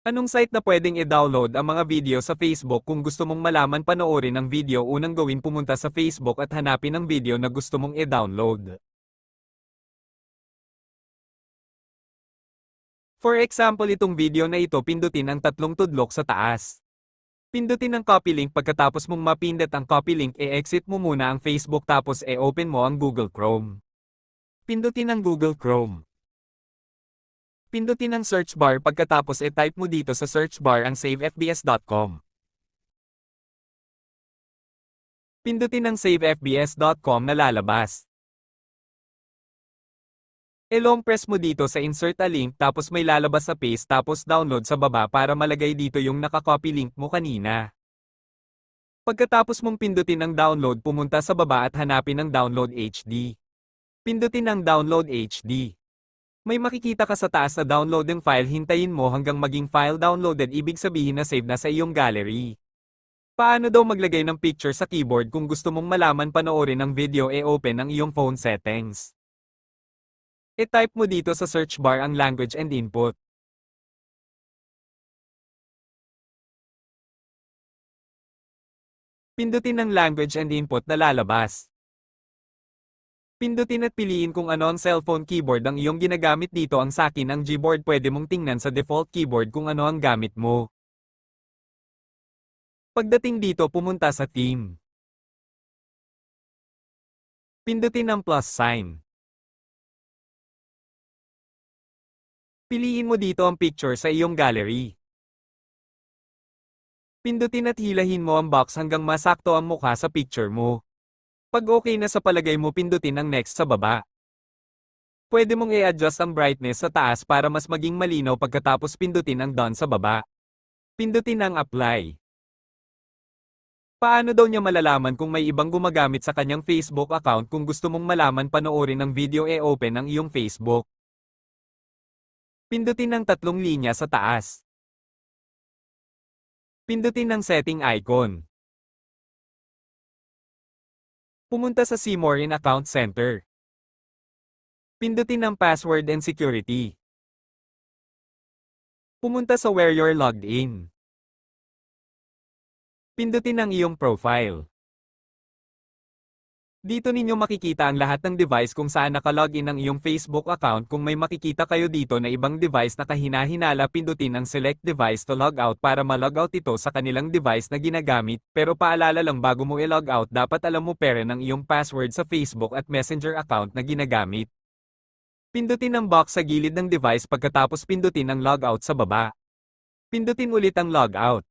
Anong site na pwedeng i-download ang mga video sa Facebook kung gusto mong malaman panoorin ang video unang gawin pumunta sa Facebook at hanapin ang video na gusto mong i-download. For example itong video na ito pindutin ang tatlong tudlok sa taas. Pindutin ang copy link pagkatapos mong mapindot ang copy link e-exit mo muna ang Facebook tapos e-open mo ang Google Chrome. Pindutin ang Google Chrome. Pindutin ang search bar pagkatapos e-type mo dito sa search bar ang savefbs.com. Pindutin ang savefbs.com na lalabas. E-long press mo dito sa insert a link tapos may lalabas sa paste tapos download sa baba para malagay dito yung nakakopy link mo kanina. Pagkatapos mong pindutin ang download pumunta sa baba at hanapin ang download HD. Pindutin ang download HD. May makikita ka sa taas na download ng file hintayin mo hanggang maging file downloaded ibig sabihin na save na sa iyong gallery. Paano daw maglagay ng picture sa keyboard kung gusto mong malaman panoorin ang video e-open ang iyong phone settings? I-type mo dito sa search bar ang language and input. Pindutin ang language and input na lalabas. Pindutin at piliin kung ano ang cellphone keyboard ang iyong ginagamit dito ang sakin ang Gboard pwede mong tingnan sa default keyboard kung ano ang gamit mo. Pagdating dito pumunta sa theme. Pindutin ang plus sign. Piliin mo dito ang picture sa iyong gallery. Pindutin at hilahin mo ang box hanggang masakto ang mukha sa picture mo. Pag okay na sa palagay mo pindutin ang next sa baba. Pwede mong i-adjust ang brightness sa taas para mas maging malinaw pagkatapos pindutin ang done sa baba. Pindutin ang apply. Paano daw niya malalaman kung may ibang gumagamit sa kanyang Facebook account kung gusto mong malaman panoorin ang video e-open ang iyong Facebook? Pindutin ang tatlong linya sa taas. Pindutin ang setting icon. Pumunta sa See More in Account Center. Pindutin ang Password and Security. Pumunta sa Where You're Logged In. Pindutin ang iyong profile. Dito ninyo makikita ang lahat ng device kung saan nakalogin ang iyong Facebook account kung may makikita kayo dito na ibang device na kahina-hinala pindutin ang select device to log out para ma-log out ito sa kanilang device na ginagamit pero paalala lang bago mo i-log out dapat alam mo pere ng iyong password sa Facebook at Messenger account na ginagamit. Pindutin ang box sa gilid ng device pagkatapos pindutin ang logout sa baba. Pindutin ulit ang logout.